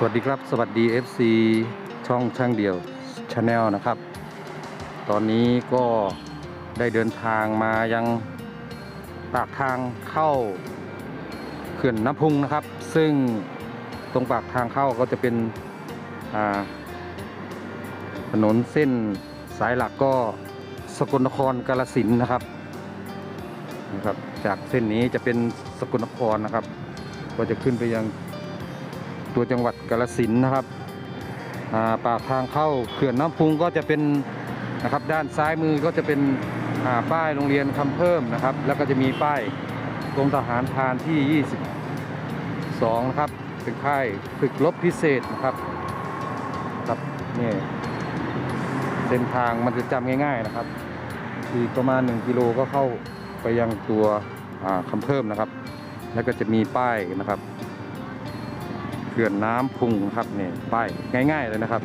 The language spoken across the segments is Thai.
สวัสดีครับ สวัสดี FC ช่องช่างเดียวชาแนลนะครับ ตอนนี้ก็ได้เดินทางมายังปากทางเข้าเขื่อนน้ำพุงนะครับ ซึ่งตรงปากทางเข้าก็จะเป็นถนนเส้นสายหลักก็สกลนครกาลสินนะครับนะครับ จากเส้นนี้จะเป็นสกลนครนะครับ ก็จะขึ้นไปยัง ตัวจังหวัดกาลสินนะครับปากทางเข้าเขื่อนน้ำพุงก็จะเป็นนะครับด้านซ้ายมือก็จะเป็นป้ายโรงเรียนคำเพิ่มนะครับ แล้วก็จะมีป้ายกรมทหารพานที่ 22 นะครับ เป็นค่ายฝึกรบพิเศษนะครับครับนี่เส้นทางมันจะจำง่าย ๆนะครับอีกประมาณ 1 กิโลก็เข้าไปยังตัวอ่าคำเพิ่มนะครับ แล้วก็จะมีป้ายนะครับ ขื่อนน้ำพุงครับนี่ป้ายง่าย ๆเลยนะครับ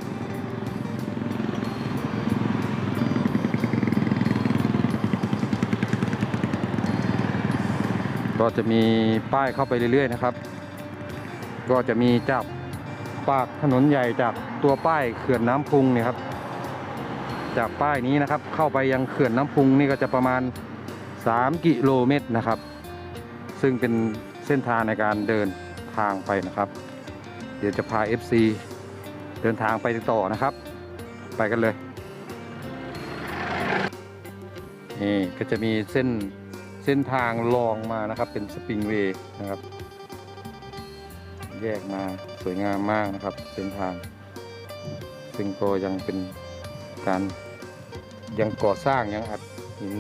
ก็จะมีป้ายเข้าไปเรื่อยๆนะครับ ก็จะมีจากปากถนนใหญ่จากตัวป้ายเขื่อนน้ำพุงเนี่ยครับ จากป้ายนี้นะครับ เข้าไปยังเขื่อนน้ำพุงนี่ก็จะประมาณ 3 กิโลเมตรนะครับ ซึ่งเป็นเส้นทางในการเดินทางไปนะครับ ดี๋ยวจะพา FC เดินทางไปต่อนะครับ ไปกันเลย นี่ก็จะมีเส้นเส้นทางลองมานะครับ เป็นสปริงเวย์นะครับ แยกมาสวยงามมากนะครับ เส้นทาง ซึ่งก็ยังเป็นการยังก่อสร้างยังอัดหิน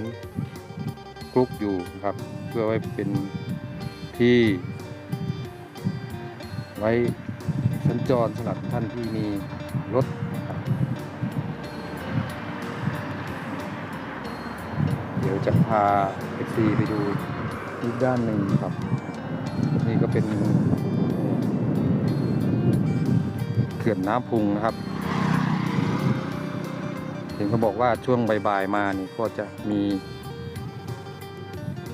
กรุกอยู่นะครับ เพื่อไว้เป็นที่ไว้ สัญจรสำหรับท่านที่มีรถเดี๋ยวจะพาเอฟซีไปดูอีกด้านหนึ่งครับ นี่ก็เป็นเขื่อนน้ำพุงนะครับเห็นเขาบอกว่าช่วงบ่ายๆมานี่ก็จะมี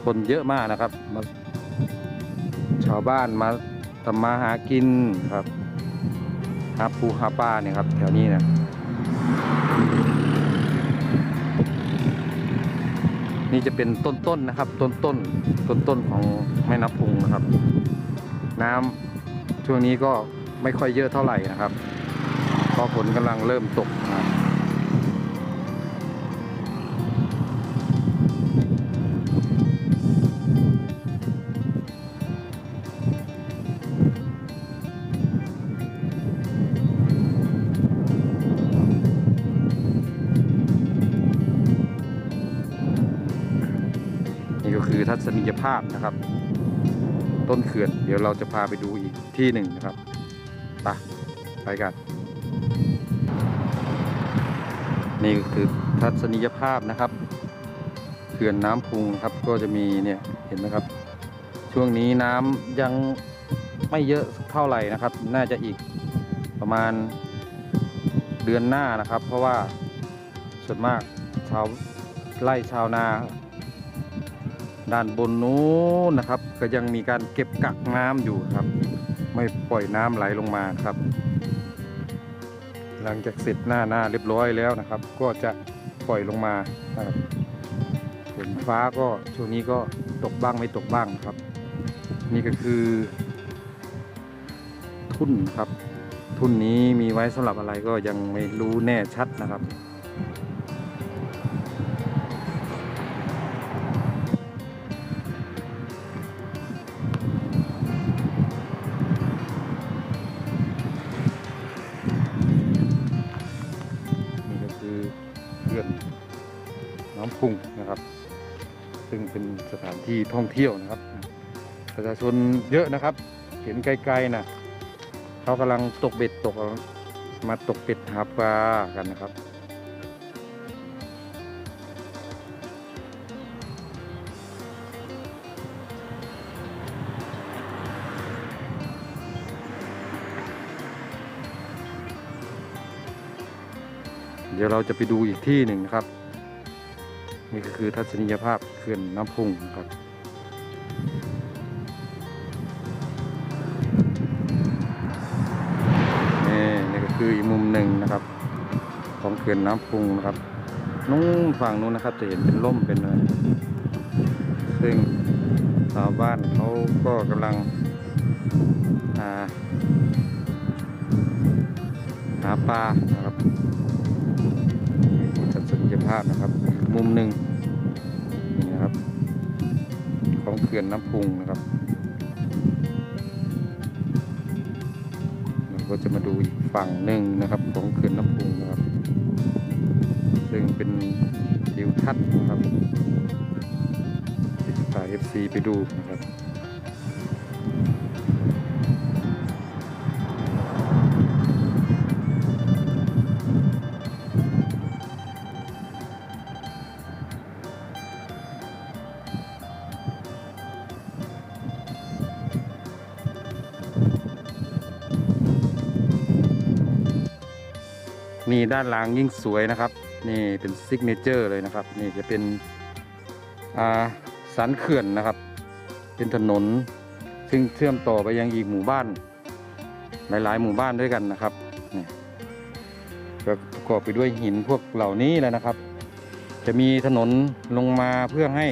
คนเยอะมากนะครับ ชาวบ้านมาทำมาหากินครับ หาปูหาปลาเนี่ยครับแถวนี้นะนี่จะเป็นต้นๆนะครับ ต้นๆต้นๆของแม่น้ำพุงนะครับ น้ำช่วงนี้ก็ไม่ค่อยเยอะเท่าไหร่นะครับเพราะฝนกำลังเริ่มตกนะครับ นียภาพนะครับ ต้นเขื่อน เดี๋ยวเราจะพาไปดูอีกที่หนึ่งนะครับไปไปกัน นี่ก็คือทัศนียภาพนะครับเขื่อนน้ำพุงนครับก็จะมีเนี่ยเห็นไหมครับ ช่วงนี้น้ำยังไม่เยอะเท่าไหร่นะครับ น่าจะอีกประมาณเดือนหน้านะครับ เพราะว่าส่วนมากชาวไร่ชาวนา ด้านบนนู้นนะครับ ก็ยังมีการเก็บกักน้ำอยู่ครับ ไม่ปล่อยน้ำไหลลงมาครับ หลังจากเสร็จหน้าหน้าเรียบร้อยแล้วนะครับ ก็จะปล่อยลงมานะครับฝนฟ้าก็ช่วงนี้ก็ตกบ้างไม่ตกบ้างครับ นี่ก็คือ ทุ่นครับ ทุ่นนี้มีไว้สำหรับอะไรก็ยังไม่รู้แน่ชัดนะครับ ซึ่งเป็นสถานที่ท่องเที่ยวนะครับ ประชาชนเยอะนะครับ เห็นไกลๆนะเขากำลังตกเบ็ดตกมาตกเป็ดหาปลากันนะครับเดี๋ยวเราจะไปดูอีกที่หนึ่งนะครับ นี่ก็คือทัศนียภาพเขื่อนน้ำพุงครับ นี่นี่ก็คืออีกมุมหนึ่งนะครับ ของเขื่อนน้ำพุงนะครับนู้นฝั่งนู้นนะครับ จะเห็นเป็นล่มเป็นอะไรซึ่งชาวบ้านเขาก็กำลังหาปลานะครับทัศนียภาพนะครับ มุมหนึ่งนี่นะครับ ของเขื่อนน้ำพุงนะครับเราก็จะมาดูอีกฝั่งหนึ่งนะครับ ของเขื่อนน้ำพุงนะครับ ซึ่งเป็นทิวทัศน์นะครับที่จะพา FC ไปดูนะครับ นี่ด้านหลังยิ่งสวยนะครับ นี่เป็นซิกเนเจอร์เลยนะครับ นี่จะเป็นสันเขื่อนนะครับ เป็นถนน ซึ่งเชื่อมต่อไปยังอีกหมู่บ้าน หลาย ๆ หมู่บ้านด้วยกันนะครับนี่ก็ประกอบไปด้วยหินพวกเหล่านี้แหละนะครับ จะมีถนนลงมาเพื่อให้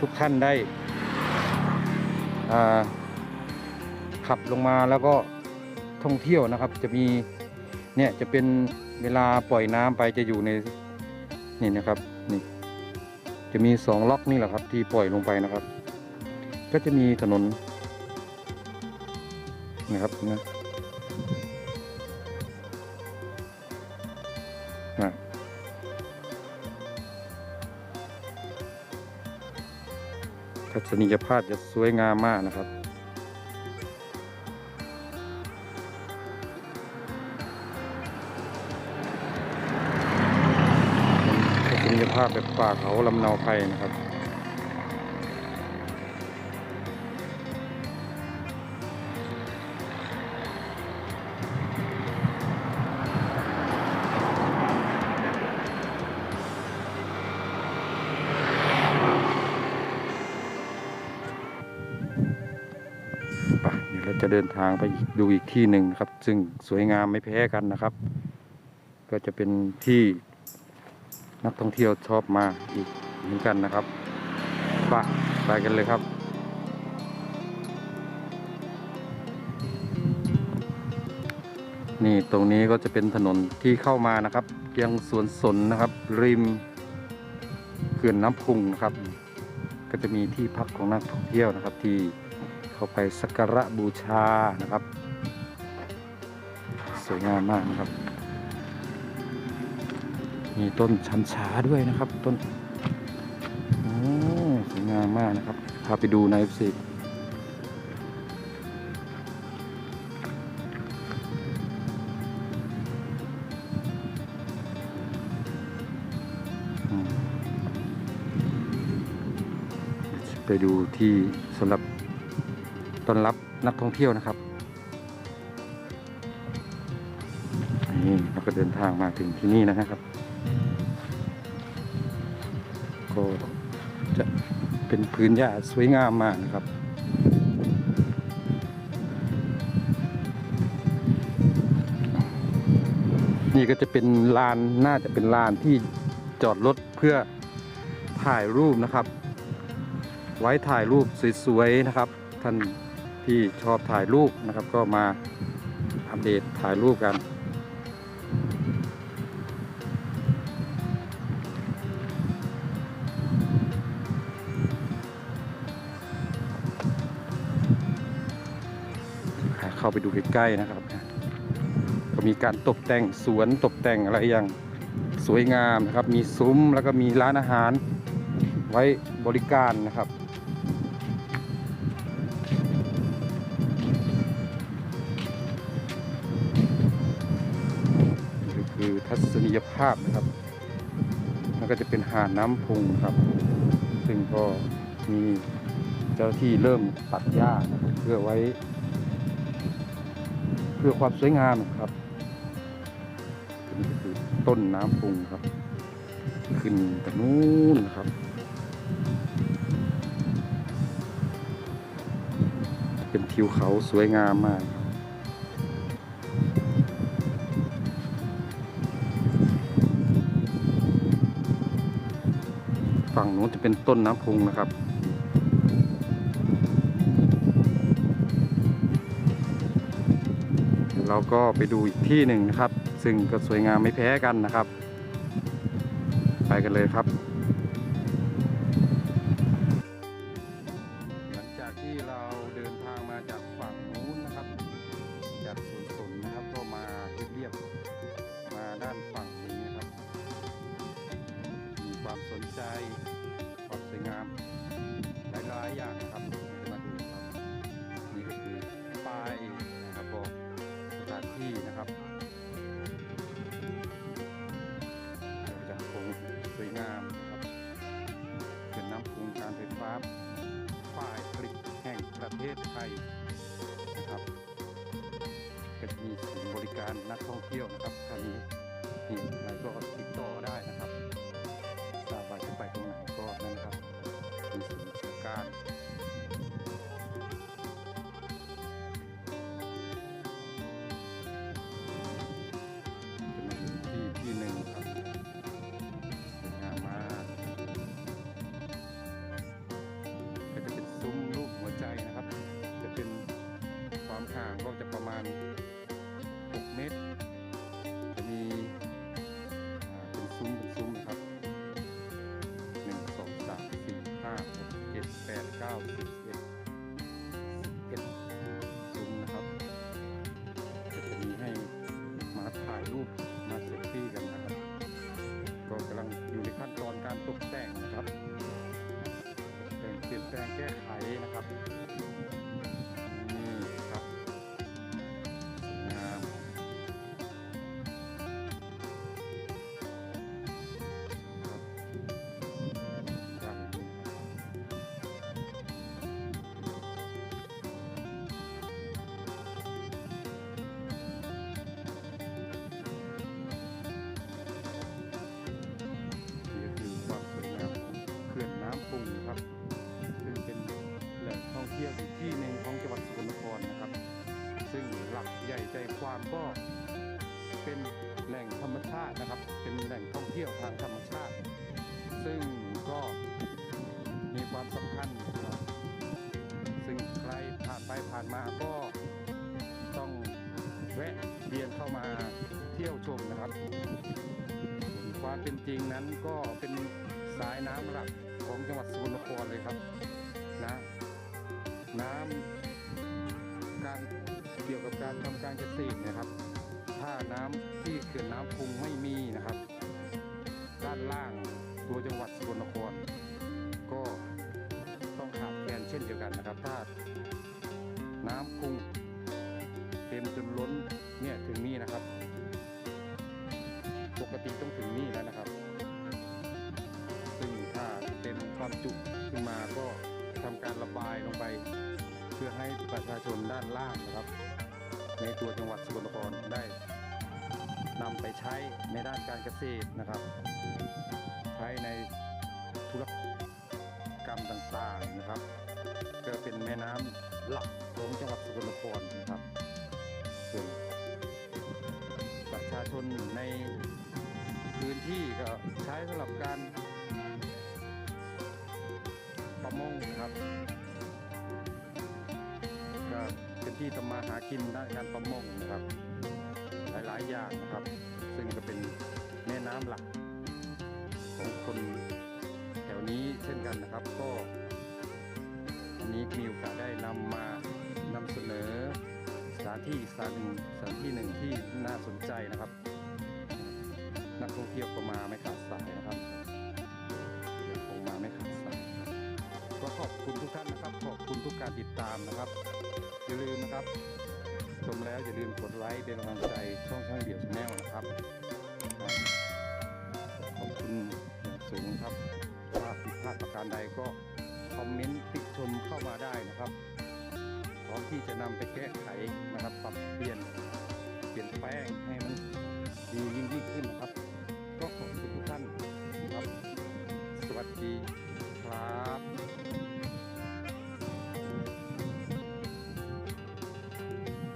ทุกท่านได้ขับลงมาแล้วก็ท่องเที่ยวนะครับ จะมี เนี่ยจะเป็นเวลาปล่อยน้ำไปจะอยู่ในนี่นะครับนี่จะมีสองล็อกนี่แหละครับ ที่ปล่อยลงไปนะครับ ก็จะมีถนนนะครับนะนะทัศนียภาพจะสวยงามมากนะครับาพแบบป่าเขาลำเนาไพรนะครับไปเดี๋ยวเราจะเดินทางไปดูอีกที่หนึ่งนะครับ ซึ่งสวยงามไม่แพ้กันนะครับ ก็จะเป็นที่ นักท่องเที่ยวชอบมาอีกเหมือนกันนะครับไปไปกันเลยครับนี่ตรงนี้ก็จะเป็นถนนที่เข้ามานะครับ ยังสวนสนนะครับ ริมเขื่อนน้ำพุงนะครับ ก็จะมีที่พักของนักท่องเที่ยวนะครับ ที่เข้าไปสักการะบูชานะครับ สวยงามมากนะครับ มีต้นชันช้าด้วยนะครับ ต้นอสวยงามมากนะครับ พาไปดูในสิอืมไปดูที่สำหรับต้อนรับนักท่องเที่ยวนะครับนี่เราก็เดินทางมาถึงที่นี่นะครับ ก็จะเป็นพื้นหญ้าสวยงามมากนะครับนี่ก็จะเป็นลานน่าจะเป็นลานที่จอดรถเพื่อถ่ายรูปนะครับ ไว้ถ่ายรูปสวยๆนะครับ ท่านที่ชอบถ่ายรูปนะครับ ก็มาอัปเดตถ่ายรูปกัน เข้าไปดูใกล้ๆนะครับก็มีการตกแต่งสวนตกแต่งอะไรอย่างสวยงามนะครับ มีซุ้มแล้วก็มีร้านอาหารไว้บริการนะครับ นี่คือทัศนียภาพนะครับแล้วก็จะเป็นหาดน้ำพุงครับ ซึ่งก็มีเจ้าที่เริ่มตัดหญ้าเพื่อไว้ เพื่อความสวยงามครับนี่คือต้นน้ำพุงครับ ขึ้นจากนู้นครับเป็นทิวเขาสวยงามมากฝั่งนู้นจะเป็นต้นน้ำพุงนะครับ เราก็ไปดูอีกที่หนึ่งนะครับ ซึ่งก็สวยงามไม่แพ้กันนะครับ ไปกันเลยครับ หลังจากที่เราเดินทางมาจากฝั่งนู้นนะครับ จากสวนสนนะครับก็มาเรียบๆมาด้านฝั่งนี้นะครับ มีความสนใจความสวยงามหลายๆอย่าง แปดเก้าสิบเอ็ดเอ็ดซุ้มนะครับ ก็จะมีให้มาถ่ายรูป เที่ยวทางธรรมชาติ ซึ่งก็มีความสำคัญนะครับซึ่งใครผ่านไปผ่านมาก็ต้องแวะเวียนเข้ามาเที่ยวชมนะครับความเป็นจริงนั้นก็เป็นสายน้ำหลักของจังหวัดสกลนครเลยครับนะน้ำการเกี่ยวกับการทำการเกษตรนะครับ ถ้าน้ำที่เขื่อนน้ำพุงไม่มี กันนะครับ ถ้าน้ำพุงเต็มจนล้นเนี่ยถึงนี่นะครับ ปกติต้องถึงนี่แล้วนะครับ ซึ่งถ้าเต็มความจุขึ้นมาก็ทำการระบายลงไป เพื่อให้ประชาชนด้านล่างนะครับ ในตัวจังหวัดสกลนครได้นำไปใช้ในด้านการเกษตรนะครับ ใช้ในธุรกรรมต่างๆนะครับ ก็เป็นแม่น้ำหลักของจังหวัดสกลนครนะครับส่วนประชาชนในพื้นที่ก็ใช้สำหรับการประมงครับก็เป็นที่ทำมาหากินด้านการประมงนะครับ หลายๆอย่างนะครับ ซึ่งก็เป็นแม่น้ำหลักของคนแถวนี้เช่นกันนะครับก็ นนี้มีโอกาสได้นำมานำเสนอสถานที่สถานหนึ่งสถานที่หนึ่งที่น่าสนใจนะครับ นักท่องเที่ยวก็มาไม่ขาดสายนะครับยังคงมาไม่ขาดสายก็ขอบคุณทุกท่านนะครับ ขอบคุณทุกการติดตามนะครับอย่าลืมนะครับชมแล้วอย่าลืมกดไลค์เป็นกำลังใจช่องช่างเดี่ยวชาแนลนะครับ ขอบคุณอย่างสูงครับถ้าผิดพลาดประการใดก็ คอมเมนต์ติชมเข้ามาได้นะครับพร้อมที่จะนำไปแก้ไขนะครับ ปรับเปลี่ยนเปลี่ยนแปลงให้มันดียิ่งยิ่งขึ้นนะครับ ก็ขอบคุณ